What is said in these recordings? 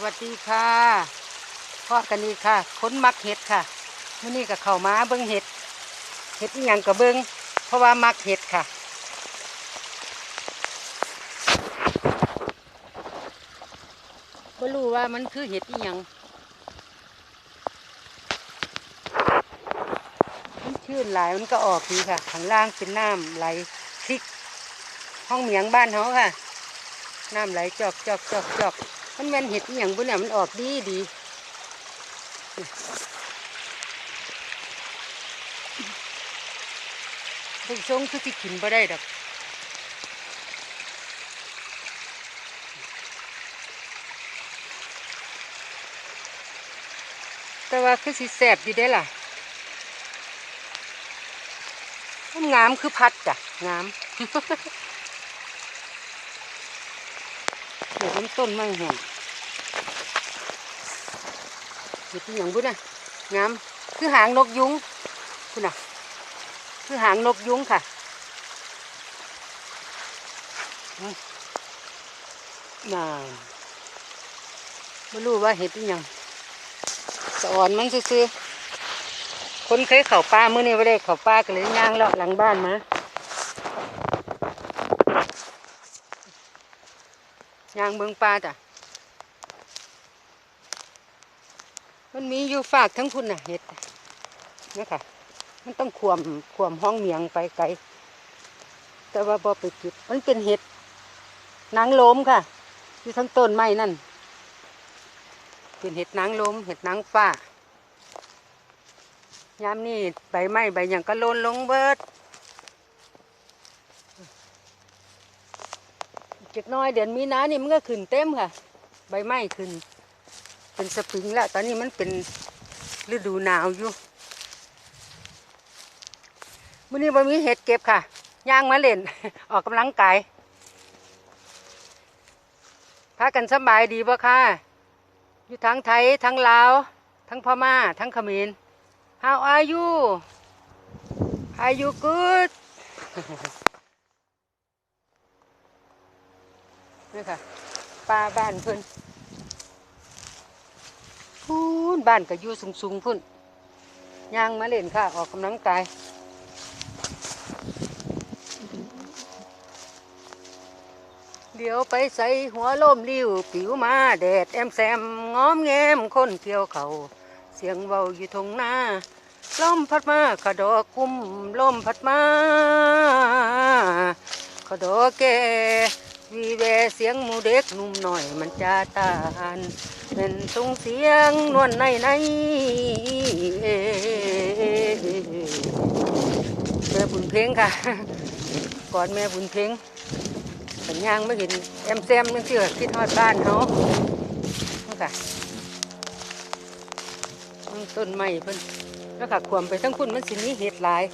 วัสดีค่ะพ่อกันนี่ค่ะค้นมักเห็ดค่ะมื่อนี้กับเข้าวมาเบิ้งเห็ดเห็ดอีหยังกับเบิ้งเพราะว่ามักเห็ดค่ะก็รู้ว่ามันคือเห็ดอีหยังมันชื่นหลายมันก็ออกดีค่ะข้างล่างเป็นน้ำไหลคลิกห้องเหมียงบ้านเขาค่ะน้ำไหลจอกจอกจอกจอก มันแม่นเห็ดอย่างบุญเนี่ยมันออกดีดีเบิ่งทรงคือที่กินบ่ได้ดอกแต่ว่าคือสิแสบอยู่ได้ล่ะงามคือพัดจ้ะงาม เดี๋ยวมันต้นไม่แห้งเห็ดอย่างบุญนะงามคือหางนกยุงคุณน่ะ คือหางนกยุงค่ะน่าไม่รู้ว่าเห็ดอหย่างสอนมันซื่อคนเคยเข่าป่าเมื่อนี้ไม่ได้เข่าป่าก็เลยย่างเลาะหลังบ้านมา ย่างเบืองป่าจ้ะ มันมีอยู่ฝากทั้งพุ่นน่ะเห็ดนะค่ะ มันต้องขวมขวมห้องเมียงไปไกล แต่ว่าบ่ไปเก็บมันเป็นเห็ดนางล้มค่ะ อยู่ทั้งต้นไม้นั่น เป็นเห็ดนางล้มเห็ดนางฟ้ายามนี่ใบไม้ใบหยังก็โลนลงเบิด เจ็กน้อยเดือนมีนานี่มันก็ขึ้นเต็มค่ะ ใบไม้ขึ้น เป็นสปริงแล้ว ตอนนี้มันเป็นฤดูหนาวอยู่มื่อนี้บ่มีเห็ดเก็บค่ะย่างมาเล่น ออกกำลังกายพากันสบายดีบ่ค่ะ อยู่ทั้งไทยทั้งลาวทั้งพม่าทั้งเขมร How are you Are you good นี่ค่ะป้าบ้านเพิ่นพูนบ้านก็อยู่สูงๆพุ่นย่างมาเล่นค่ะ ออกกำลังกายเดี๋ยวไปใส่หัวล่มริ้วผิวมาแดดแอมแซมง้อมแงมคนเกี่ยวเขา เสียงเบาอยู่ทงหน้าลมพัดมาขะดอกกุ้มลมพัดมาขะดอกแก่ วีแวเสียงหมูเด็กหนุ่มหน่อยมันจะตานเป็นทรงเสียงนวลในในแม่บุญเพลงค่ะ ก่อนแม่บุญเพลงสัญญางไม่เห็นแอมแซมนั่นคือคิดฮอดบ้านเขานั่ค่ะต้นไม้เพิ่นแล้วค่ะขวมไปทั้งคุณมันสิมีเห็ดหลาย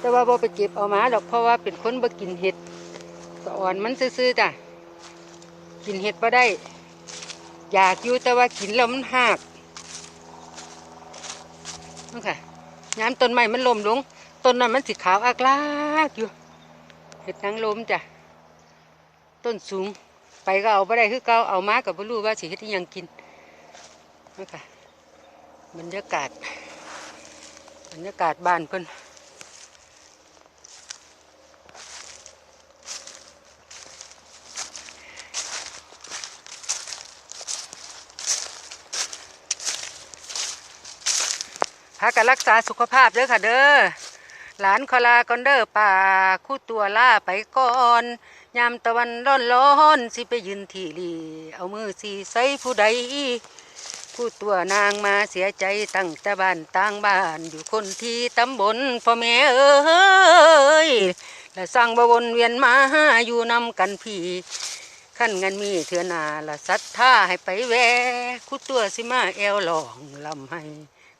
แต่ว่าบ่ไปเก็บเอามาดอกเพราะว่าเป็นคนบ่กินเห็ด ก็อ่อนมันซื่อๆจ้ะ กินเห็ดบ่ได้ อยากอยู่แต่ว่ากินแล้วมันหักนั่นค่ะย้ำต้นไม้มันลมลง ต้นนั้นมันสีขาวอักลากอยู่ เห็ดนางลมจ้ะ ต้นสูง ไปก็เอาไปได้คือเก่าเอามากับบ่รู้ว่าสิเฮ็ดอิหยังกินนะคะบรรยากาศ บรรยากาศบ้านเพิ่น พากันรักษาสุขภาพเด้อค่ะเด้อหลานคลากอนเด้อป่าคู่ตัวล่าไปก่อนยามตะวันร้อนร้อนสิไปยืนที่ลีเอามือสีใส่ผู้ใดผู้ตัวนางมาเสียใจตั้งแต่บ้านต่างบ้านอยู่คนที่ตำบลพ่อแม่เอ้ยและสร้างบวนเวียนมาอยู่นำกันพี่ขั้นเงินมีเถื่อนาละศรัทธาให้ไปแวคู่ตัวสิมาแอวหลองลำให้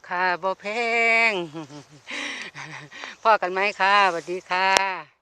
ค่ะบ่แพงพ่อกันไหมค่ะสวัสดีค่ะ